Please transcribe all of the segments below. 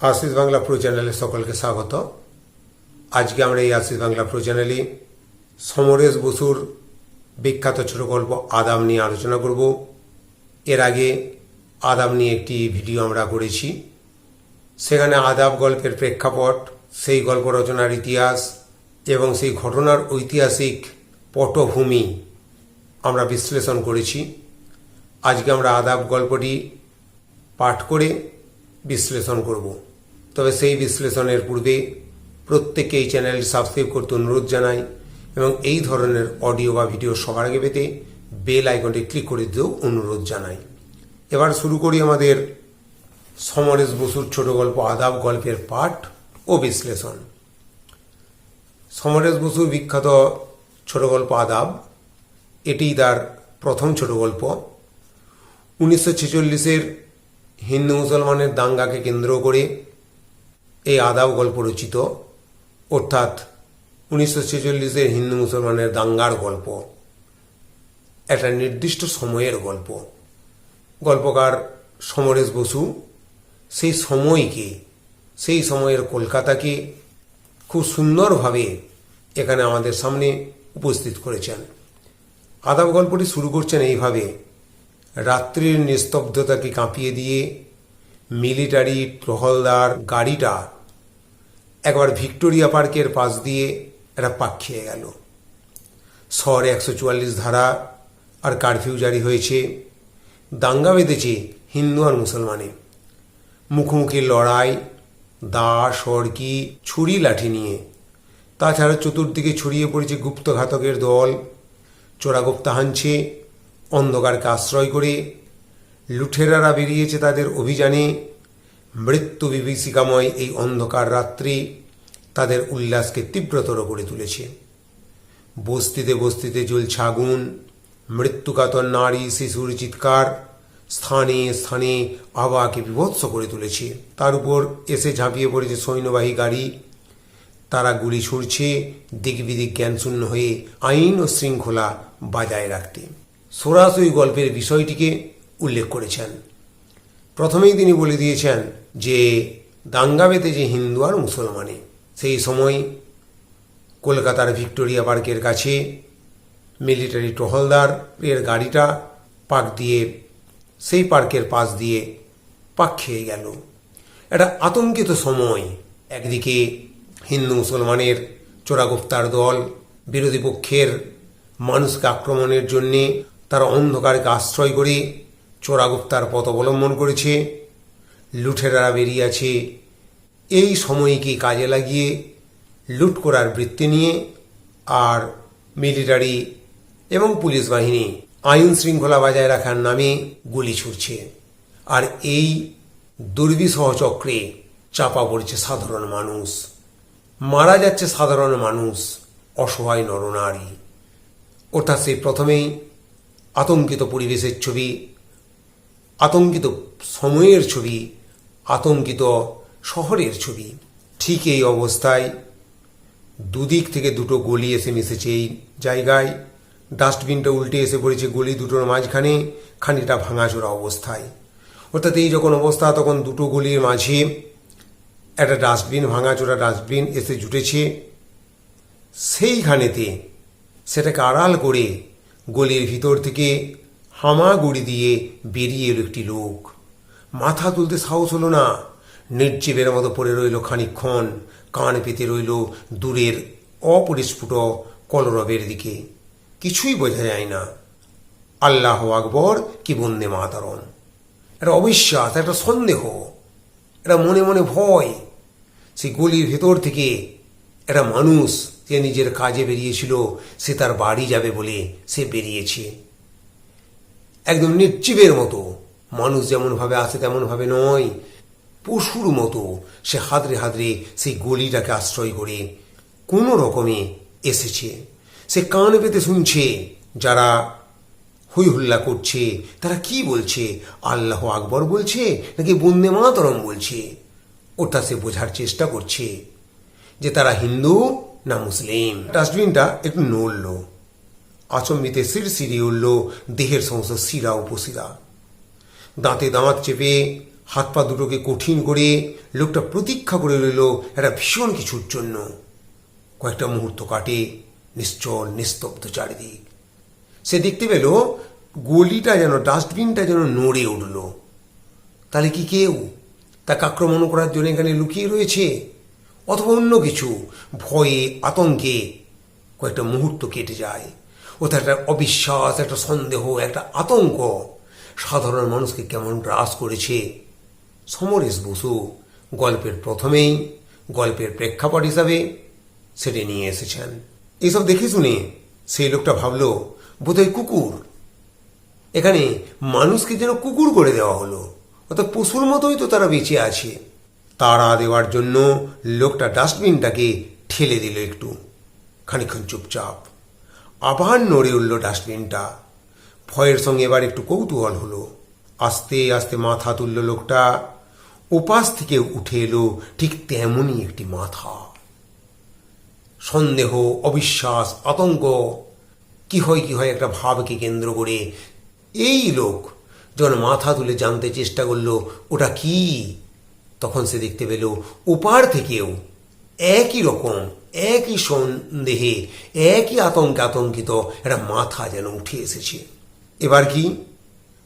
Ashis Bangla pro চ্যানেলে সকলকে স্বাগত। আজকে আমরা এই আশিস বাংলা প্রো চ্যানেলে সমরেশ বসুর বিখ্যাত ছোট গল্প আদাম নিয়ে আলোচনা করব। এর আগে আদাম নিয়ে একটি ভিডিও আমরা করেছি। সেখানে আদাব গল্পের প্রেক্ষাপট, সেই গল্প রচনার ইতিহাস এবং সেই ঘটনার ঐতিহাসিক পটভূমি আমরা বিশ্লেষণ করেছি। আজকে আমরা আদাব গল্পটি পাঠ করে বিশ্লেষণ করব। তবে সেই বিশ্লেষণের পূর্বে প্রত্যেককে এই চ্যানেলটি সাবস্ক্রাইব করতে অনুরোধ জানাই এবং এই ধরনের অডিও বা ভিডিও সবার আগে পেতে বেল আইকনটি ক্লিক করে দিতেও অনুরোধ জানাই। এবার শুরু করি আমাদের সমরেশ বসুর ছোট গল্প, আদাব গল্পের পাঠ ও বিশ্লেষণ। সমরেশ বসুর বিখ্যাত ছোট গল্প, আদাব, এটি তার প্রথম ছোট গল্প। উনিশশো ছেচল্লিশের হিন্দু মুসলমানের দাঙ্গাকে কেন্দ্র করে এই আদাব গল্প রচিত, অর্থাৎ উনিশশো ছেচল্লিশের হিন্দু মুসলমানের দাঙ্গার গল্প, একটা নির্দিষ্ট সময়ের গল্প। গল্পকার সমরেশ বসু সেই সময়কে, সেই সময়ের কলকাতাকে খুব সুন্দরভাবে এখানে আমাদের সামনে উপস্থিত করেছেন। আদাব গল্পটি শুরু করছেন এইভাবে, রাত্রির নিস্তব্ধতাকে কাঁপিয়ে দিয়ে মিলিটারি টহলদার গাড়িটা একবার ভিক্টোরিয়া পার্কের পাশ দিয়ে একটা পাক খেয়ে গেল। শহরে একশো চুয়াল্লিশ ধারা আর কারফিউ জারি হয়েছে। দাঙ্গা বেঁধেছে হিন্দু আর মুসলমানে। মুখোমুখি লড়াই দা সরকি ছুরি, লাঠি নিয়ে। তাছাড়া চতুর্দিকে ছড়িয়ে পড়েছে গুপ্তঘাতকের দল। চোরাগুপ্তা হানছে, অন্ধকারকে আশ্রয় করে। লুঠেরারা বেরিয়েছে তাদের অভিযানে। মৃত্যু বিভীষিকাময় এই অন্ধকার রাত্রি তাদের উল্লাসকে তীব্রতর করে তুলেছে। বস্তিতে বস্তিতে জ্বলছে আগুন। মৃত্যুকাতর নারী, শিশুর চিৎকার স্থানে স্থানে আবাকে বিভৎস করে তুলেছে। তার উপর এসে ঝাঁপিয়ে পড়েছে সৈন্যবাহী গাড়ি। তারা গুলি ছুড়ছে দিক বিদিক জ্ঞানশূন্য হয়ে আইন ও শৃঙ্খলা বজায় রাখতে। সরাসরি গল্পের বিষয়টিকে উল্লেখ করেছেন। প্রথমেই তিনি বলে দিয়েছেন যে দাঙ্গা বেঁধেছে হিন্দু আর মুসলমানে, সেই সময় কলকাতার ভিক্টোরিয়া পার্কের কাছে মিলিটারি টহলদার এর গাড়িটা পাক দিয়ে, সেই পার্কের পাশ দিয়ে পাক খেয়ে গেল। একটা আতঙ্কিত সময়। একদিকে হিন্দু মুসলমানের চোরাগুপ্তার দল বিরোধী পক্ষের মানুষকে আক্রমণের জন্যে তারা অন্ধকারকে আশ্রয় করে চোরাগুপ্তার পথ অবলম্বন করেছে। লুঠেরারা বেরিয়ে আছে। এই সময়কে কাজে লাগিয়ে লুট করার বৃত্তি নিয়ে আর মিলিটারি এবং পুলিশ বাহিনী আইন শৃঙ্খলা বজায় রাখার নামে গুলি ছুটছে আর এই দুর্বিসহ চক্রে চাপা পড়ছে সাধারণ মানুষ। মারা যাচ্ছে সাধারণ মানুষ, অসহায় নরনারী। অর্থাৎ সেই প্রথমেই আতঙ্কিত পরিবেশের ছবি, আতঙ্কিত সময়ের ছবি আতঙ্কিত শহরের ছবি। ঠিক এই অবস্থায় দুদিক থেকে দুটো গলি এসে মিশেছে এই জায়গায়। ডাস্টবিনটা উল্টে এসে পড়েছে গলি দুটোর মাঝখানে, খানিকটা ভাঙাচোরা অবস্থায়। অর্থাৎ এই যখন অবস্থা, তখন দুটো গলির মাঝে একটা ডাস্টবিন, ভাঙাচোরা ডাস্টবিন এসে জুটেছে। সেইখানেতে সেটাকে আড়াল করে গলির ভিতর থেকে হামাগুড়ি দিয়ে বেরিয়ে এলো একটি লোক। মাথা তুলতে সাহস হলো না। নির্জীবের মতো পড়ে রইল খানিক্ষণ কান পেতে রইল দূরের অপরিস্ফুট কলরবের দিকে। কিছুই বোঝা যায় না। আল্লাহ আকবর কি বন্দে মাতারম। একটা অবিশ্বাস একটা সন্দেহ একটা মনে মনে ভয়। সেই গলির ভেতর থেকে একটা মানুষ যে নিজের কাজে বেরিয়েছিল, সে তার বাড়ি যাবে বলে সে বেরিয়েছে। একদম নির্জীবের মতো। মানুষ যেমনভাবে আসে তেমনভাবে নয়। পশুর মতো সে হাতড়ে হাতড়ে সেই গলিটাকে আশ্রয় করে কোনো রকমে এসেছে। সে কান পেতে শুনছে, যারা হই হুল্লা করছে, তারা কি বলছে? আল্লাহ আকবর বলছে নাকি বন্দে মাতরম বলছে? ওটা সে বোঝার চেষ্টা করছে যে তারা হিন্দু না মুসলিম। ডাস্টবিনটা একটু নড়ল। আচম্বিতে সির সিরি উঠল দেহের সমস্ত শিরা উপশিরা দাঁতে দাঁত চেপে, হাত পা দুটোকে কঠিন করে লোকটা প্রতীক্ষা করে রইল একটা ভীষণ কিছুর জন্য। কয়েকটা মুহূর্ত কাটে, নিশ্চল, নিস্তব্ধ চারিদিক। সে দেখতে পেল গলিটা যেন, ডাস্টবিনটা যেন নড়ে উঠল। তাহলে কি কেউ তাকে আক্রমণ করার জন্য এখানে লুকিয়ে রয়েছে? অথবা অন্য কিছু? ভয়ে, আতঙ্কে কয়েকটা মুহূর্ত কেটে যায়। ওতে একটা অবিশ্বাস, একটা সন্দেহ, একটা আতঙ্ক সাধারণ মানুষকে কেমন গ্রাস করেছে? সমরেশ বসু গল্পের প্রথমেই, গল্পের প্রেক্ষাপট হিসাবে সেটি নিয়ে এসেছেন। এসব দেখে শুনে সেই লোকটা ভাবল, বোধহয় কুকুর। এখানে মানুষকে যেন কুকুর করে দেওয়া হলো। অর্থাৎ পশুর মতোই তো তারা বেঁচে আছে। তাড়া দেওয়ার জন্য লোকটা ডাস্টবিনটাকে ঠেলে দিল একটু। খানিক্ষণ চুপচাপ। আবার নড়ে উঠল ডাস্টবিনটা। ভয়ের সঙ্গে এবার একটু কৌতূহল হলো। আস্তে আস্তে মাথা তুলল লোকটা। ওপাশ থেকে উঠে এলো ঠিক তেমনই একটি মাথা। সন্দেহ, অবিশ্বাস, আতঙ্ক, কি হয় কি হয় একটা ভাবকে কেন্দ্র করে এই লোক যখন মাথা তুলে জানতে চেষ্টা করল, ওটা কি? তখন সে দেখতে পেল ওপার থেকেও একই রকম, একই সন্দেহে, একই আতঙ্কে আতঙ্কিত একটা মাথা যেন উঠে এসেছে। এবার কি?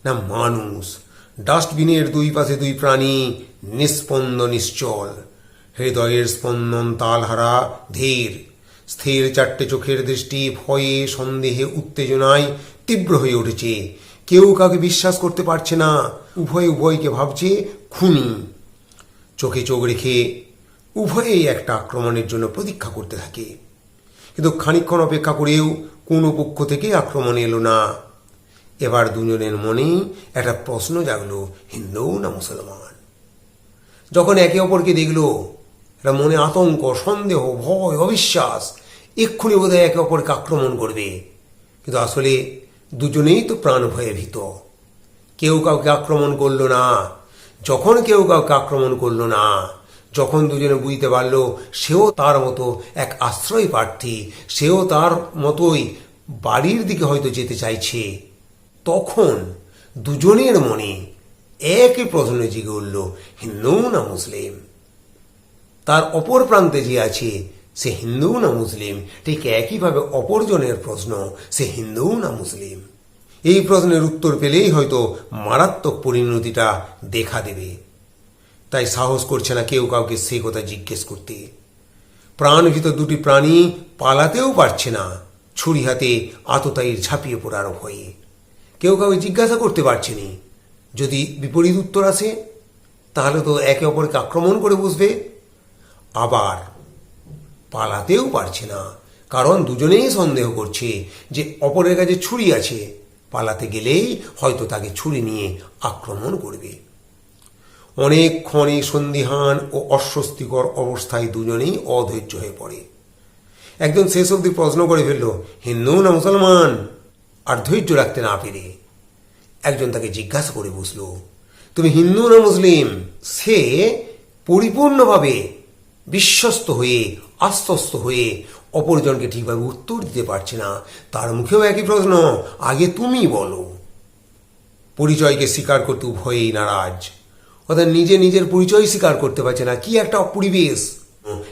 না, মানুষ। ডাস্টবিনের দুই পাশে দুই প্রাণী নিস্পন্দ নিশ্চল। হৃদয়ের স্পন্দন তালহারা ধীর। স্থির চারটে চোখের দৃষ্টি ভয়ে, সন্দেহে, উত্তেজনায় তীব্র হয়ে উঠেছে। কেউ কাউকে বিশ্বাস করতে পারছে না। উভয় উভয়কে ভাবছে খুনি। চোখে চোখ রেখে উভয়েই একটা আক্রমণের জন্য প্রতীক্ষা করতে থাকে। কিন্তু খানিক্ষণ অপেক্ষা করেও কোনো পক্ষ থেকে আক্রমণ এলো না। এবার দুজনের মনে একটা প্রশ্ন জাগলো, হিন্দু না মুসলমান? যখন একে অপরকে দেখল, একটা মনে আতঙ্ক, সন্দেহ, ভয়, অবিশ্বাস, এক্ষুনি বোধহয় একে অপরকে আক্রমণ করবে। কিন্তু আসলে দুজনেই তো প্রাণ ভয়ে ভীত। কেউ কাউকে আক্রমণ করল না। যখন কেউ কাউকে আক্রমণ করল না, যখন দুজনে বুঝতে পারল, সেও তার মতো এক আশ্রয় প্রার্থী সেও তার মতোই বাড়ির দিকে হয়তো যেতে চাইছে। তখন দুজনের মনে একই প্রশ্ন জেগে উঠল, হিন্দু না মুসলিম? তার অপর প্রান্তে যে আছে, সে হিন্দু না মুসলিম? ঠিক একইভাবে অপরজনের প্রশ্ন, সে হিন্দু না মুসলিম? এই প্রশ্নের উত্তর পেলেই হয়তো মারাত্মক পরিণতিটা দেখা দেবে। তাই সাহস করছে না কেউ কাউকে সে কথা জিজ্ঞেস করতে। প্রাণভীত দুটি প্রাণী পালাতেও পারছে না, ছুরি হাতে আততায়ীর ঝাঁপিয়ে পড়ার ভয়ে। কেউ কাউকে জিজ্ঞাসা করতে পারছে নি। যদি বিপরীত উত্তর আসে, তাহলে তো একে অপরকে আক্রমণ করে বসবে। আবার পালাতেও পারছে না, কারণ দুজনেই সন্দেহ করছে যে অপরের কাছে ছুরি আছে। পালাতে গেলেই হয়তো তাকে ছুরি নিয়ে আক্রমণ করবে। অনেকক্ষণে সন্দিহান ও অস্বস্তিকর অবস্থায় দুজনেই অধৈর্য হয়ে পড়ে। একজন শেষ অবধি প্রশ্ন করে ফেলল, হিন্দু না মুসলমান? আর ধৈর্য রাখতে না পেরে একজন তাকে জিজ্ঞাসা করে বসল, তুমি হিন্দু না মুসলিম? সে পরিপূর্ণভাবে বিশ্বস্ত হয়ে, আশ্বস্ত হয়ে অপরজনকে ঠিকভাবে উত্তর দিতে পারছে না। তার মুখেও একই প্রশ্ন, আগে তুমি বলো। পরিচয়কে স্বীকার করতে উভয়েই নারাজ। অর্থাৎ নিজে নিজের পরিচয় স্বীকার করতে পারছে না। কি একটা পরিবেশ।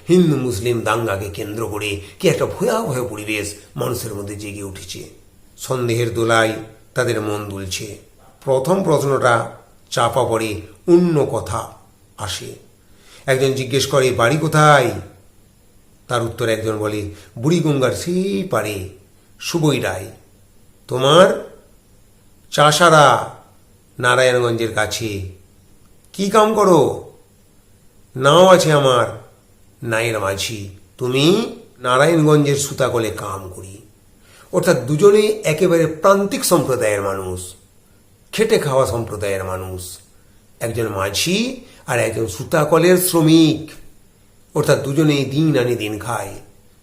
হিন্দু, মুসলিম দাঙ্গাকে কেন্দ্র করে কি একটা ভয়াবহ পরিবেশ মানুষের মধ্যে জেগে উঠেছে। সন্দেহের দোলায় তাদের মন দুলছে। প্রথম প্রশ্নটা চাপা পড়ে অন্য কথা আসে। একজন জিজ্ঞেস করে, বাড়ি কোথায়? তার উত্তর একজন বলে বুড়িগঙ্গার সেই পারে সুবই রায়। তোমার? চাষারা নারায়ণগঞ্জের কাছে। কি কাম করো? নাও আছে আমার নাইর মাঝি। তুমি নারায়ণগঞ্জের সুতাকলে কাম করি। অর্থাৎ দুজনেই একেবারে প্রান্তিক সম্প্রদায়ের মানুষ, খেটে খাওয়া সম্প্রদায়ের মানুষ। একজন মাঝি আর একজন সুতাকলের শ্রমিক। অর্থাৎ দুজনেই দিন আনি দিন খায়।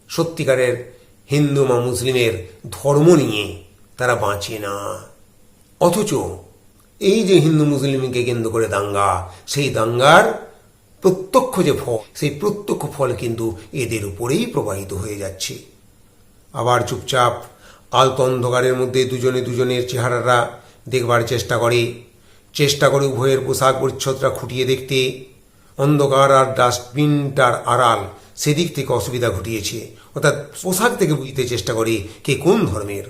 সত্যিকারের হিন্দু বা মুসলিমের ধর্ম নিয়ে তারা বাঁচে না। অথচ এই যে হিন্দু মুসলিমকে কেন্দ্র করে দাঙ্গা, সেই দাঙ্গার প্রত্যক্ষ যে ফল, সেই প্রত্যক্ষ ফল কিন্তু এদের উপরেই প্রবাহিত হয়ে যাচ্ছে। আবার চুপচাপ আলতো অন্ধকারের মধ্যে দুজনে দুজনের চেহারারা দেখবার চেষ্টা করে। চেষ্টা করে উভয়ের পোশাক পরিচ্ছদটা খুঁটিয়ে দেখতে। অন্ধকার আর ডাস্টবিনটার আড়াল সেদিক থেকে অসুবিধা ঘটিয়েছে। অর্থাৎ পোশাক থেকে বুঝতে চেষ্টা করে কে কোন ধর্মের।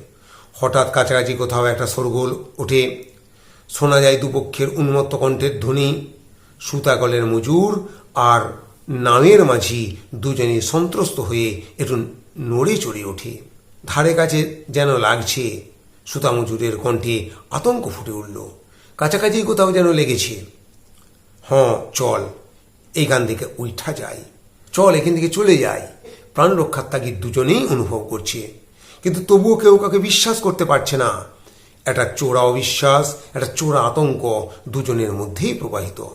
হঠাৎ কাছাকাছি কোথাও একটা সরগোল ওঠে। শোনা যায় দুপক্ষের উন্মত্ত কণ্ঠের ধ্বনি। সুতাকলের মজুর আর নামের মাঝি দুজনে সন্ত্রস্ত হয়ে একটু নড়ে চড়ে ওঠে। ধারে কাছে যেন লাগছে সুতা মজুরের কণ্ঠে আতঙ্ক ফুটে উঠল। কাছাকাছি কোথাও যেন লেগেছে। হ্যাঁ চল, এইখান থেকে উঠা যায় চল, এখান থেকে চলে যাই। প্রাণ রক্ষার তাগিদ দুজনেই অনুভব করছে। কিন্তু তবুও কেউ কাউকে বিশ্বাস করতে পারছে না। একটা চোরা অবিশ্বাস, একটা চোরা আতঙ্ক দুজনের মধ্যেই প্রবাহিত।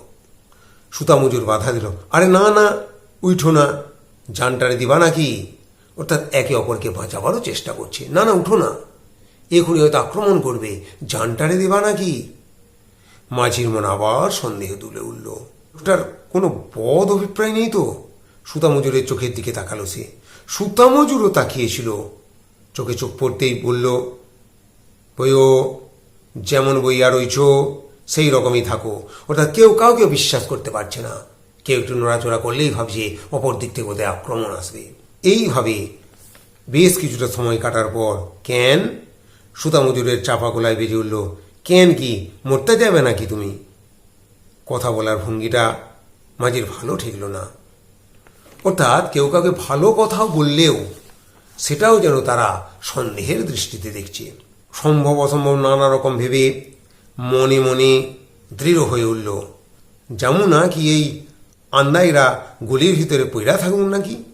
সুতামজুর বাধা দিল, আরে না না, উঠো না। জানটারে দিবা নাকি? অর্থাৎ একে অপরকে বাঁচাবারও চেষ্টা করছে। না না, উঠো না। এখনই হয়তো আক্রমণ করবে। জানটারে দিবা নাকি? মাঝির মন আবার সন্দেহ তুলে উঠল। ওটার কোনো বদ অভিপ্রায় নেই তো? সুতামজুরের চোখের দিকে তাকালো সে। সুতামজুরও তাকিয়েছিল। চোখে চোখ পড়তেই বলল, বইও, যেমন বইয়া রইছ, সেই রকমই থাকো। অর্থাৎ কেউ কাউকে বিশ্বাস করতে পারছে না। কেউ একটু নড়াচড়া করলেই ভাবছে অপর দিক থেকে বোধহয় আক্রমণ আসবে। এইভাবে বেশ কিছুটা সময় কাটার পর কেন সুতামজুরের চাপা গলায় বেজে উঠল ক্যান কি মরতে যাবে নাকি তুমি? কথা বলার ভঙ্গিটা মাঝির ভালো ঠেকল না। অর্থাৎ কেউ কাউকে ভালো কথাও বললেও সেটাও যেন তারা সন্দেহের দৃষ্টিতে দেখছে। সম্ভব অসম্ভব নানা রকম ভেবে মনে মনে দৃঢ় হয়ে উঠল। যেমন না কি এই আন্দাইরা গলির ভিতরে পইরা থাকুন নাকি?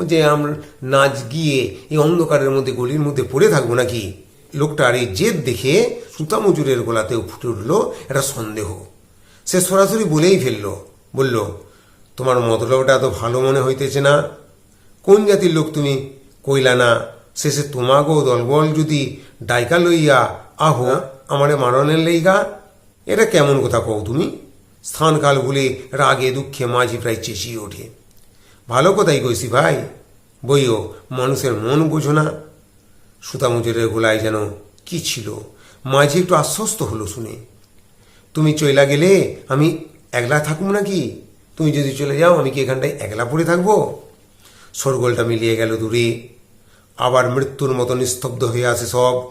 যে আমরা নাচ গিয়ে এই অন্ধকারের মধ্যে গলির মধ্যে পড়ে থাকব নাকি? লোকটার এই জেদ দেখে সুতামজুরের গোলাতেও ফুটে উঠল একটা সন্দেহ। সে সরাসরি বলেই ফেলল, বলল, তোমার মতলবটা এত ভালো মনে হইতেছে না। কোন জাতির লোক তুমি? কইলা না, শেষে তোমাগো দলবল যদি ডাইকা লইয়া আহো, আমারে মারণের লইগা? এটা কেমন কথা কও তুমি? স্থানকাল ভুলে রাগে দুঃখে মাঝি প্রায় চেঁচিয়ে ওঠে। ভালো কথাই কইছি ভাই। বইও, মানুষের মন বোঝো না। সুতামুজুরের গোলায় যেন কি ছিল। মাঝি একটু আশ্বস্ত হলো শুনে। তুমি চইলা গেলে আমি একলা থাকুম নাকি? তুমি যদি চলে যাও, আমি কি এখানটায় একলা পড়ে থাকব? সরগোলটা মিলিয়ে গেল দূরে। আবার মৃত্যুর মতো নিস্তব্ধ হয়ে আসে সব।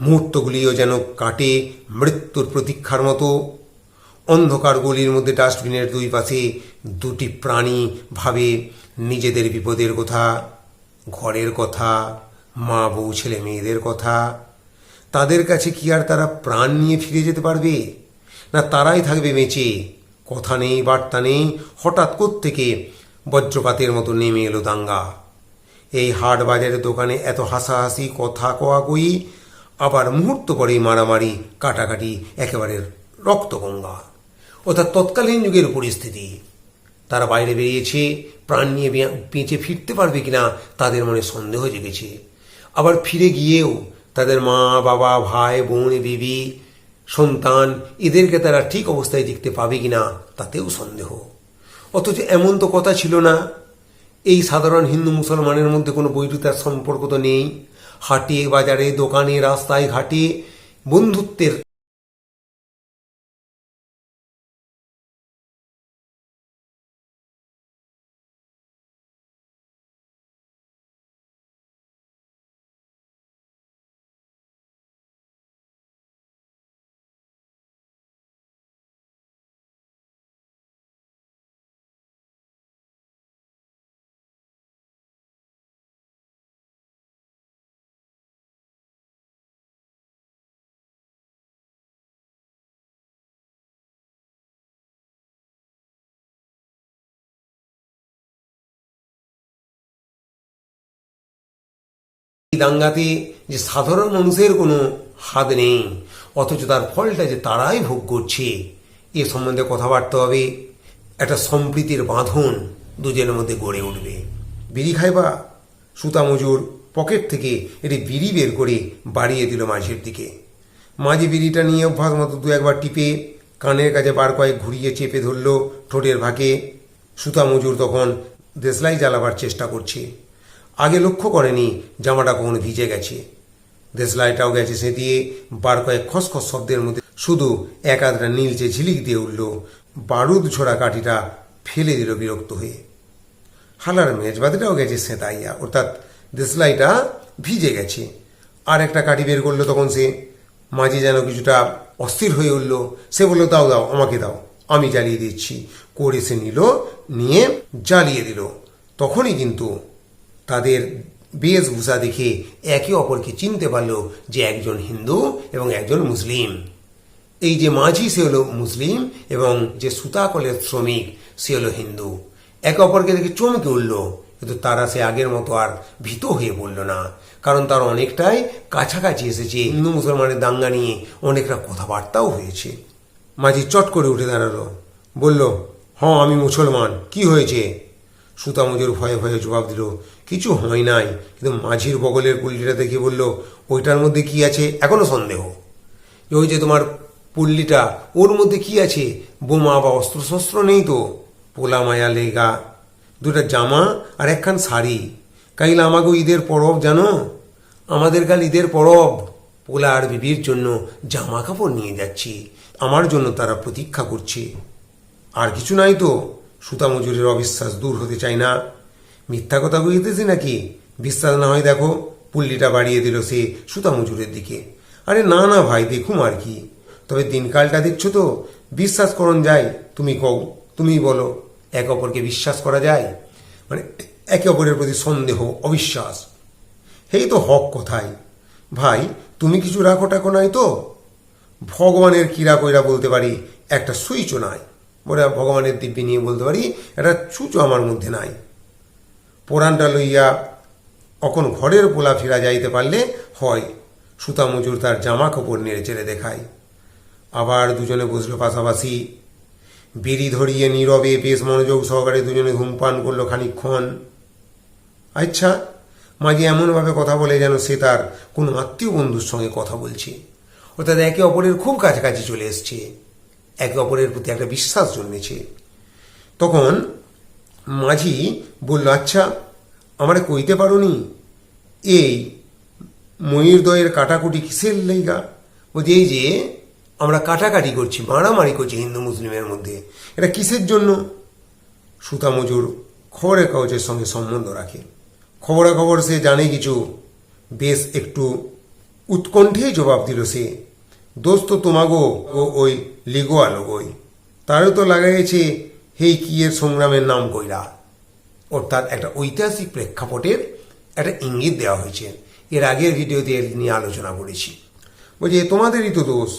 মুহূর্তগুলিও যেন কাটে মৃত্যুর প্রতীক্ষার মতো। অন্ধকার গলির মধ্যে ডাস্টবিনের দুই পাশে দুটি প্রাণী ভাবে নিজেদের বিপদের কথা, ঘরের কথা, মা বউ, ছেলে মেয়েদের কথা। তাদের কাছে কি আর তারা প্রাণ নিয়ে ফিরে যেতে পারবে? না তারাই থাকবে বেঁচে? কথা নেই, বার্তা নেই। হঠাৎ থেকে বজ্রপাতের মতো নেমে এলো দাঙ্গা। এই হাট বাজারের দোকানে এত হাসাহাসি, কথা কোয়াকুই আবার মুহূর্ত পরেই মারামারি, কাটাকাটি, একেবারে রক্তগঙ্গা। অর্থাৎ তৎকালীন যুগের পরিস্থিতি। তারা বাইরে বেরিয়েছে, প্রাণ নিয়ে বেঁচে ফিরতে পারবে কিনা তাদের মনে সন্দেহ জেগেছে। আবার ফিরে গিয়েও তাদের মা, বাবা, ভাই, বোন, বিবি, সন্তান, এদেরকে তারা ঠিক অবস্থায় দেখতে পাবে কিনা তাতেও সন্দেহ। অথচ এমন তো কথা ছিল না। এই সাধারণ হিন্দু মুসলমানের মধ্যে কোনো বৈরিতার সম্পর্ক তো নেই। হাটে, বাজারে, দোকানে, রাস্তায় ঘাটে বন্ধুত্বের দাঙ্গাতে যে সাধারণ মানুষের কোনো হাত নেই, অথচ তার ফলটা যে তারাই ভোগ করছে, এ সম্বন্ধে কথাবার্তা হবে, একটা সম্প্রীতির বাঁধন দুজনের মধ্যে গড়ে উঠবে। বিড়ি খাইবা, সুতা মজুর, পকেট থেকে এটি বিড়ি বের করে বাড়িয়ে দিল মাঝির দিকে। মাঝি বিড়িটা নিয়ে অভ্যাস মতো দু একবার টিপে, কানের কাছে বার কয়েক ঘুরিয়ে চেপে ধরল ঠোঁটের ভাগে সুতা মজুর তখন দেশলাই জ্বালাবার চেষ্টা করছে। আগে লক্ষ্য করেনি জামাটা কখনো ভিজে গেছে। দেশলাইটাও গেছে সে দিয়ে বার কয়েক খসখস শব্দের মধ্যে শুধু এক আধটা নীলচে ঝিলিক দিয়ে উঠল, বারুদ ছোড়া কাঠিটা ফেলে দিল বিরক্ত হয়ে। হালার মেজবাতিটাও গেছে সেঁতাইয়া অর্থাৎ দেশলাইটা ভিজে গেছে। আর একটা কাঠি বের করল তখন সে, মাঝে যেন কিছুটা অস্থির হয়ে উঠল। সে বলল, দাও দাও, আমাকে দাও, আমি জ্বালিয়ে দিচ্ছি। করে সে নিল, নিয়ে জ্বালিয়ে দিল। তখনই কিন্তু তাদের বেশভূষা দেখে একে অপরকে চিনতে পারল যে একজন হিন্দু এবং একজন মুসলিম। এই যে মাঝি, সে হলো মুসলিম এবং যে সুতাকলের শ্রমিক, সে হলো হিন্দু। একে অপরকে দেখে চমকে উঠল, কিন্তু তারা সে আগের মতো আর ভীত হয়ে পড়ল না, কারণ তার অনেকটাই কাছাকাছি এসেছে। হিন্দু মুসলমানের দাঙ্গা নিয়ে অনেকটা কথাবার্তাও হয়েছে। মাঝি চট করে উঠে দাঁড়াল, বলল হ্যাঁ আমি মুসলমান। কি হয়েছে? সুতামজুর ভয়ে ভয়ে জবাব দিল কিছু হয় নাই। কিন্তু মাঝির বগলের পুল্লিটা দেখে বলল, ওইটার মধ্যে কি আছে? এখনও সন্দেহ। ওই যে তোমার পুল্লিটা, ওর মধ্যে কি আছে? বোমা বা অস্ত্রশস্ত্র নেই তো? পোলা মায়া লেগা। দুটা জামা আর একখান শাড়ি। কাইল আমাকে ঈদের পরব, জানো? আমাদের কাল ঈদের পরব। পোলা আর বিবির জন্য জামা কাপড় নিয়ে যাচ্ছি। আমার জন্য তারা প্রতীক্ষা করছে। আর কিছু নাই তো। সুতা মজুরের অবিশ্বাস দূর হতে চায় না। মিথ্যা কথা কইতেছি নাকি? বিশ্বাস না হয় দেখো, পুল্লিটা বাড়িয়ে দিল সে সুতা মজুরের দিকে। আরে না না ভাই, দেখুম আর কি। তবে দিনকালটা দেখছ তো? বিশ্বাস করণ যায়, তুমি কও তুমি বলো, এক অপরকে বিশ্বাস করা যায়? মানে একে অপরের প্রতি সন্দেহ, অবিশ্বাস। এই তো হক কথাই। ভাই, তুমি কিছু রাখো টাকো নাই তো? ভগবানের কিরা কইরা বলতে পারি, একটা সুইচও নাই। বলে ভগবানের দিব্যি নিয়ে বলতে পারি, একটা চুচো আমার মধ্যে নাই। পোড়ানটা লইয়া অখন ঘরের পোলা ফিরা যাইতে পারলে হয়, সুতা মজুর তার জামা কাপড় নেড়ে চেড়ে দেখায়। আবার দুজনে বসল পাশাপাশি। বিড়ি ধরিয়ে নীরবে বেশ মনোযোগ সহকারে দুজনে ধূমপান করল খানিকক্ষণ। আচ্ছা মাঝে এমনভাবে কথা বলে যেন সে তার কোনো আত্মীয় বন্ধুর সঙ্গে কথা বলছে। অর্থাৎ একে অপরের খুব কাছাকাছি চলে এসছে। একে অপরের প্রতি একটা বিশ্বাস জন্মেছে। তখন মাঝি বলল আচ্ছা আমারে কইতে পারোনি, এই ময়ূরদয়ের কাটাকুটি কিসের লেগা? বলছে, এই যে, আমরা কাটাকাটি করছি, মারামারি করছি হিন্দু মুসলিমের মধ্যে। এটা কিসের জন্য? সুতা মজুর খবরের কাগজের সঙ্গে সম্বন্ধ রাখে। খবরাখবর সে জানে কিছু, বেশ একটু উৎকণ্ঠেই জবাব দিল সে, দোস্ত তোমাগো, ও ওই লিগো আলোগোই তারও তো লাগাইছে, হেই কিয়ের সংগ্রামের নাম কইরা? অর্থাৎ একটা ঐতিহাসিক প্রেক্ষাপটের একটা ইঙ্গিত দেওয়া হয়েছে। এর আগের ভিডিওতে এর নিয়ে আলোচনা করেছি। বলছি তোমাদেরই তো দোষ।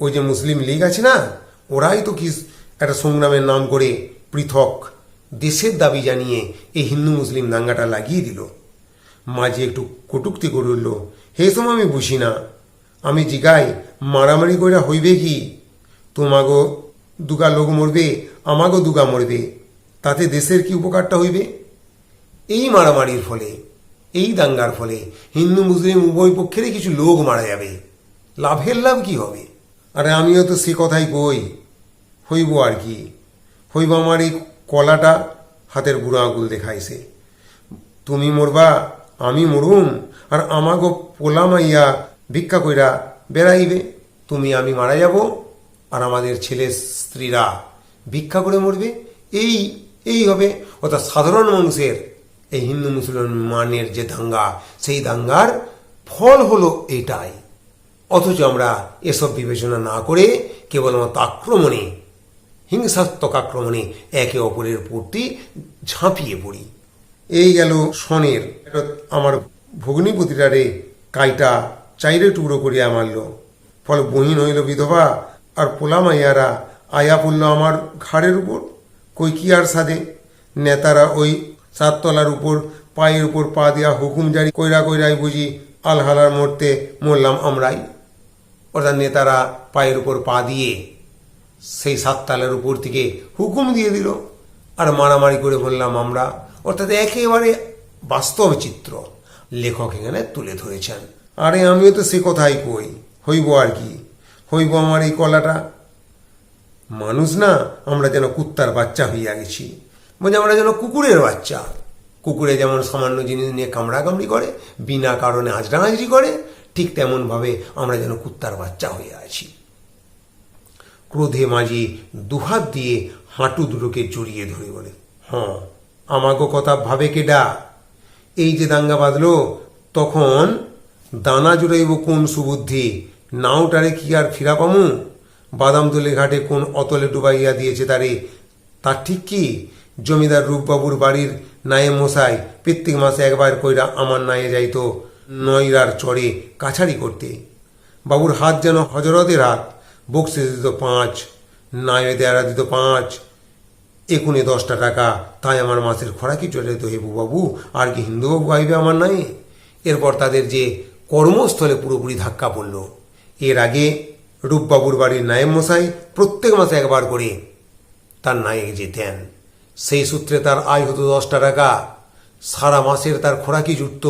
ওই যে মুসলিম লীগ আছে না, ওরাই তো কি একটা সংগ্রামের নাম করে পৃথক দেশের দাবি জানিয়ে এই হিন্দু মুসলিম দাঙ্গাটা লাগিয়ে দিল। মাঝে একটু কটুক্তি করে উঠল হে সময় আমি বুঝি না। আমি জিগাই মারামারি করে হইবে কি? তোমাগো দুগা লোক মরবে, আমাগো দুগা মরবে। তাতে দেশের কি উপকারটা হইবে? এই মারামারির ফলে, এই দাঙ্গার ফলে হিন্দু, মুসলিম উভয় পক্ষেরই কিছু লোক মারা যাবে। লাভের লাভ কি হবে? আরে আমিও তো সে কথাই কই। হইব আর কি। হইব আমার এই কলাটা হাতের বুড়ো আঙুল দেখাইছে। তুমি মরবা, আমি মরুম, আর আমাগো পোলা মাইয়া ভিক্ষা কইরা বেড়াইবে। তুমি, আমি মারা যাব, আর আমাদের ছেলে স্ত্রীরা ভিক্ষা করে মরবে। এই এই হবে। অর্থাৎ সাধারণ মানুষের, এই হিন্দু মুসলমানের যে দাঙ্গা, সেই দাঙ্গার ফল হলো এটাই। অথচ আমরা এসব বিবেচনা না করে কেবলমাত্র আক্রমণে, হিংসাত্মক আক্রমণে একে অপরের প্রতি ঝাঁপিয়ে পড়ি। এই গেল সনের। আমার ভগ্নিপতিটারে কাইটা চাইরে টুকরো করিয়া মারল। ফলে বহিন হইল বিধবা আর পোলা মাইয়ারা আয়া পড়ল আমার ঘাড়ের উপর। কই কি আর সাদে নেতারা ওই সাততলার উপর, পায়ের উপর পা দিয়া হুকুম জারি কইরা কইরাই বুঝি আলহালার মরতে মরলাম আমরাই। অর্থাৎ নেতারা পায়ের উপর পা দিয়ে সেই সাততালের উপর থেকে হুকুম দিয়ে দিল আর মারামারি করে বললাম আমরা। অর্থাৎ একেবারে বাস্তব চিত্র লেখক এখানে তুলে ধরেছেন। আরে আমিও তো সে কথাই কই, হইব আর কি? হইব আমার এই কলাটা? মানুষ না, আমরা যেন কুত্তার বাচ্চা হইয়া গেছি। বলছে আমরা যেন কুকুরের বাচ্চা। কুকুরে যেমন সামান্য জিনিস নিয়ে কামড়াকামড়ি করে, বিনা কারণে আজরা হাজরি করে, ঠিক তেমনভাবে আমরা যেন কুত্তার বাচ্চা হয়ে আছি। ক্রোধে মাঝি দুহাত দিয়ে হাঁটু দুটোকে জড়িয়ে ধরে বলে হ্যাঁ আমাগো কথা ভাবে কেডা? এই যে দাঙ্গা বাঁধলো, তখন দানা জুড়াইব কোন সুবুদ্ধি? নাওটারে কি আর ফিরা পামু বাদামতলি ঘাটে কোন অতলে ডুবাইয়া দিয়েছে তারে। তার ঠিক কি? জমিদার রূপবাবুর বাড়ির নায়ে মশাই প্রত্যেক মাসে একবার কইরা আমার নায়ে যাইত, নয়রার চড়ে কাছারি করতে। বাবুর হাত যেন হজরতের হাত, বক্সে দিত পাঁচ, নায়ে দেয়ারা দিত পাঁচ। একুনে দশটা টাকা, তাই আমার মাসের খোরাকি চলে যেত হেবু বাবু আর কি হিন্দুবাবু আইবে আমার নাই এরপর তাদের যে কর্মস্থলে পুরোপুরি ধাক্কা পড়ল। এর আগে রূপবাবুর বাড়ির নায়েব মশাই প্রত্যেক মাসে একবার করে তার নায়েক যেতেন। সেই সূত্রে তার আয় হতো দশটা টাকা। সারা মাসের তার খোরাকি জুটত।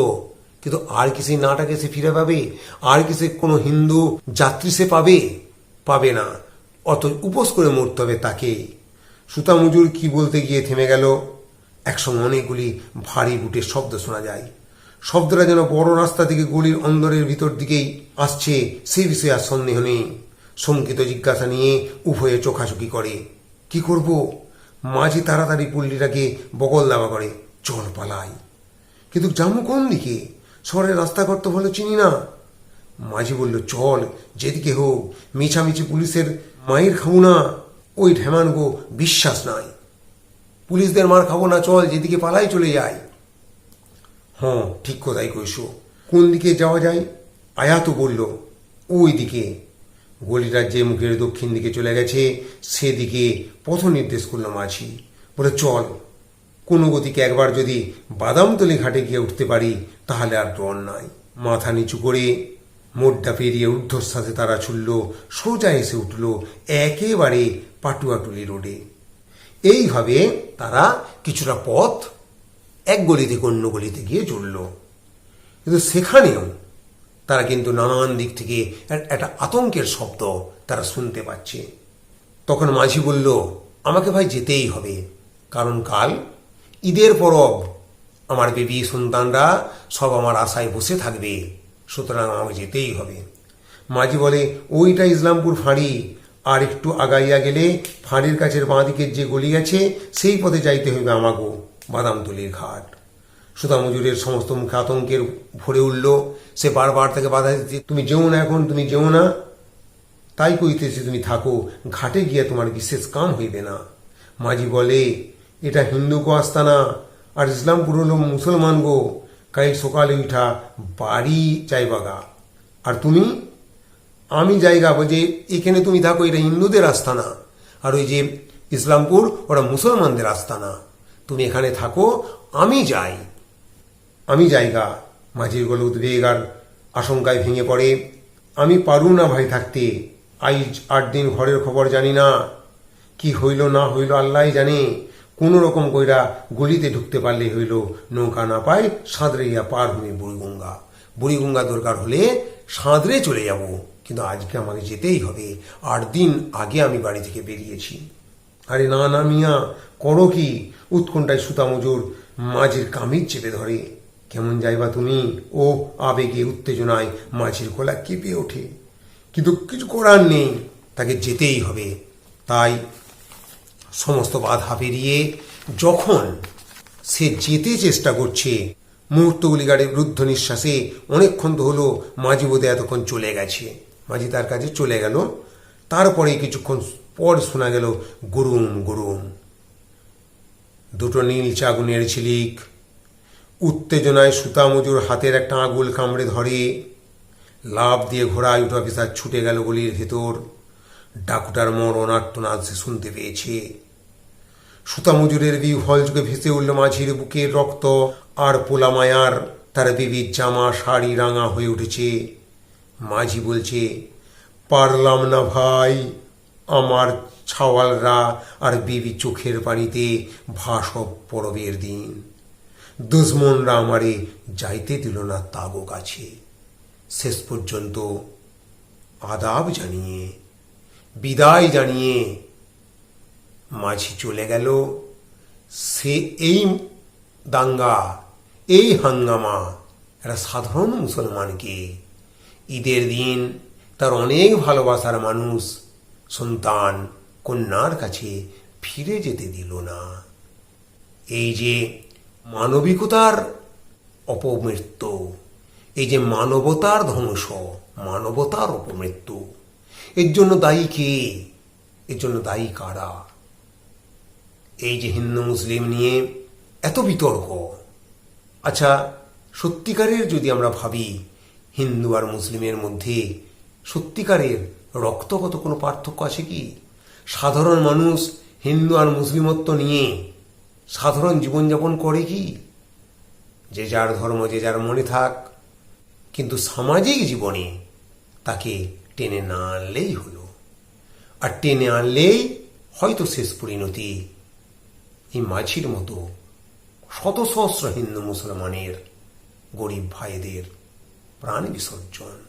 কিন্তু আর কি সেই নাটাকে সে ফিরে পাবে? আর কি সে কোনো হিন্দু যাত্রী সে পাবে? পাবে না। অত উপোস করে মরতে হবে তাকে। সুতামুজুর কি বলতে গিয়ে থেমে গেল? একসঙ্গে অনেকগুলি ভারী বুটের শব্দ শোনা যায়। শব্দটা যেন বড় রাস্তা থেকে গলির অন্দরের ভিতর দিকেই আসছে সে বিষয়ে আর সন্দেহ নেই। শঙ্কিত জিজ্ঞাসা নিয়ে উভয়ে চোখাচোখি করে। কি করব? মাঝি তাড়াতাড়ি পুল্লিটাকে বগল দাবা করে, চল পালাই। কিন্তু জামু কোন দিকে? শহরের রাস্তাঘাট তো ভালো চিনি না। মাঝি বলল, চল, যেদিকে হোক। মিছামিছি পুলিশের মায়ের খাব না। ওই ঢেমান গো বিশ্বাস নাই। পুলিশদের মার খাব না, চল, যেদিকে পালাই চলে যায় হ্যাঁ ঠিক কথাই কইসো। কোন দিকে যাওয়া যায়? আয়াত বলল, ওই দিকে। গলিটার যে মুখের দক্ষিণ দিকে চলে গেছে, সেদিকে পথ নির্দেশ করল মাঝি বলে, চল। কোনো গতিকে একবার যদি বাদামতলি ঘাটে গিয়ে উঠতে পারি, তাহলে আর ডর নাই। মাথা নিচু করে মোড্ডা পেরিয়ে সাথে তারা ছুটল, সোজা এসে উঠল একেবারে পাটুয়াটুলি রোডে। এইভাবে তারা কিছুটা পথ এক গলি থেকে অন্য গলিতে গিয়ে চলল কিন্তু সেখানেও তারা কিন্তু নানান দিক থেকে একটা আতঙ্কের শব্দ তারা শুনতে পাচ্ছে। তখন মাঝি বলল, আমাকে ভাই যেতেই হবে। কারণ কাল ঈদের পরব আমার বেবি সন্তানরা সব আমার আশায় বসে থাকবে, সুতরাং আমাকে যেতেই হবে। মাঝি বলে, ওইটা ইসলামপুর ফাঁড়ি। আর একটু আগাইয়া গেলে ফাঁড়ির কাছের বাঁ দিকের যে গলি আছে, সেই পথে যাইতে হইবে আমাগো বাদামতলির ঘাট। সুতা মজুরের সমস্ত মুখে আতঙ্কের ভরে উঠল। সে বারবার তাকে বাধা দিতে, তুমি যেও না এখন, তুমি যেও না। তাই কইতেছি তুমি থাকো, ঘাটে গিয়া তোমার বিশেষ কাম হইবে না। মাঝি বলে, এটা হিন্দু গো আস্তানা আর ইসলামপুর হলো মুসলমান গো। কাল সকালে উঠা বাড়ি যাইবাগা আর তুমি? আমি জায়গা যে এখানে তুমি থাকো, এটা হিন্দুদের আস্তানা আর ওই যে ইসলামপুর, ওরা মুসলমানদের আস্তানা তুমি এখানে থাকো, আমি যাই। আমি জায়গা, মাঝির গলে উদ্বেগ আর আশঙ্কায় ভেঙে পড়ে। আমি পারু না ভাই থাকতে, আইজ আট দিন ঘরের খবর জানি না। কি হইল না হইল আল্লাহ জানে। কোন রকম কইরা গলিতে ঢুকতে পারলে হইল নৌকা না পাই সাঁদরেইয়া পার হয়ে বুড়িগঙ্গা। বুড়িগঙ্গা দরকার হলে সাঁদরে চলে যাব, কিন্তু আজকে আমাকে যেতেই হবে। আট দিন আগে আমি বাড়ি থেকে বেরিয়েছি। আরে না না মিয়া, করো কি? উৎকণ্ঠায় সুতামজুর মাঝির কামিজ চেপে ধরে। কেমন যাইবা তুমি? ও আবেগে উত্তেজনায় মাঝির গলা কেঁপে ওঠে। কিন্তু কিছু করার নেই তাকে যেতেই হবে। তাই সমস্ত বাধা পেরিয়ে যখন সে যেতে চেষ্টা করছে মুহূর্তগুলি গাড়ির রুদ্ধ নিঃশ্বাসে অনেকক্ষণ তো হলো মাঝি বোধে এতক্ষণ চলে গেছে। মাঝি তার কাছে চলে গেল। তারপরে কিছুক্ষণ পর শোনা গেল গরুম গরুম। দুটো নীল চাগুনের ঝিলিক, উত্তেজনায় সুতামজুর হাতের একটা আঙুল কামড়ে ধরে লাভ দিয়ে ঘোড়া আয়ুট অফিসার ছুটে গেল গলির ভেতর, ডাকুটার মরণ আর্তনাদ সে শুনতে পেয়েছে। সুতামজুরের বিহল যুগে ভেসে উঠল মাঝির বুকের রক্ত, আর পোলা মায়ার তার বিবির জামা শাড়ি রাঙা হয়ে উঠেছে। মাঝি বলছে, পারলাম না ভাই, আমার ছাওয়ালরা আর বিবি চোখের পানিতে ভাসব পরবের দিন। দুশ্মনরা আমারে যাইতে দিল না তাগো কাছে শেষ পর্যন্ত আদাব জানিয়ে, বিদায় জানিয়ে মাঝি চলে গেল। সে এই দাঙ্গা, এই হাঙ্গামা, একটা সাধারণ মুসলমানকে। ঈদের দিন তার অনেক ভালোবাসার মানুষ, সন্তান কন্যার কাছে ফিরে যেতে দিল না। এই যে মানবিকতার অপমৃত্যু, এই যে মানবতার ধ্বংস, মানবতার অপমৃত্যু, এর জন্য দায়ী কে? এর জন্য দায়ী কারা? এই যে হিন্দু মুসলিম নিয়ে এত বিতর্ক। আচ্ছা সত্যিকারের যদি আমরা ভাবি, হিন্দু আর মুসলিমের মধ্যে সত্যিকারের রক্তগত কোনো পার্থক্য আছে কি? সাধারণ মানুষ হিন্দু আর মুসলিমত্ব নিয়ে সাধারণ জীবনযাপন করে কি? যে যার ধর্ম, যে যার মনে থাক। কিন্তু সামাজিক জীবনে তাকে টেনে না আনলেই হলো। আর টেনে আনলেই হয়তো শেষ পরিণতি এই মাছির মতো শত সহস্র হিন্দু মুসলমানের গরিব ভাইদের প্রাণ বিসর্জন।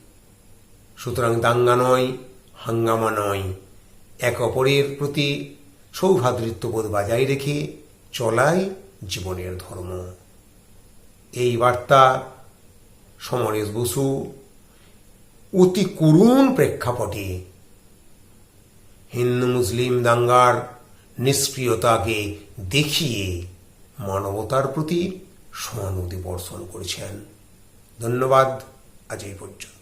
সুতরাং দাঙ্গা নয়, হাঙ্গামা নয় এক অপরের প্রতি সৌভাতৃত্ববোধ বজায় রেখে চলাই জীবনের ধর্ম। এই বার্তা সমরেশ বসু অতি করুণ প্রেক্ষাপটে হিন্দু মুসলিম দাঙ্গার নিষ্ক্রিয়তাকে দেখিয়ে মানবতার প্রতি সহানুভূতি বর্ষণ করেছেন। ধন্যবাদ, আজ এই পর্যন্তই